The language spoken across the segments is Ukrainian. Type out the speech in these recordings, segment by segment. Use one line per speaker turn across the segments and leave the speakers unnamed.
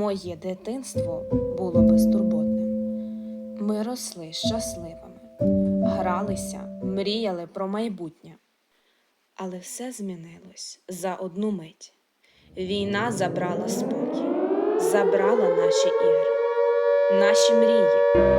Моє дитинство було безтурботним. Ми росли щасливими, гралися, мріяли про майбутнє. Але все змінилось за одну мить. Війна забрала спокій, забрала наші ігри, наші мрії.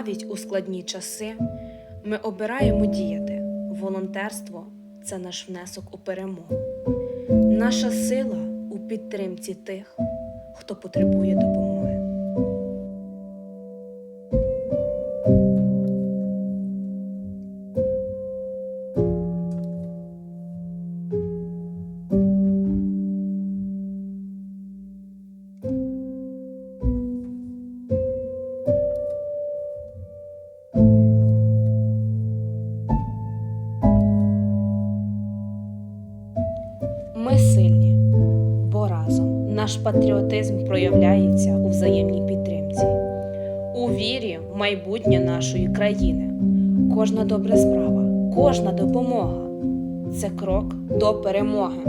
Навіть у складні часи ми обираємо діяти. Волонтерство це наш внесок у перемогу. Наша сила у підтримці тих, хто потребує допомоги. Ми сильні, бо разом наш патріотизм проявляється у взаємній підтримці, у вірі в майбутнє нашої країни. Кожна добра справа, кожна допомога це крок до перемоги.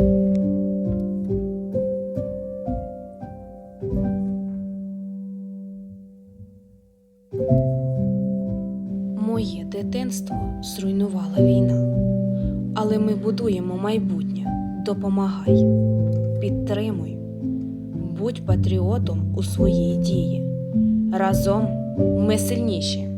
Моє дитинство зруйнувала війна, але ми будуємо майбутнє. Допомагай, підтримуй, будь патріотом у своїй дії. Разом ми сильніші.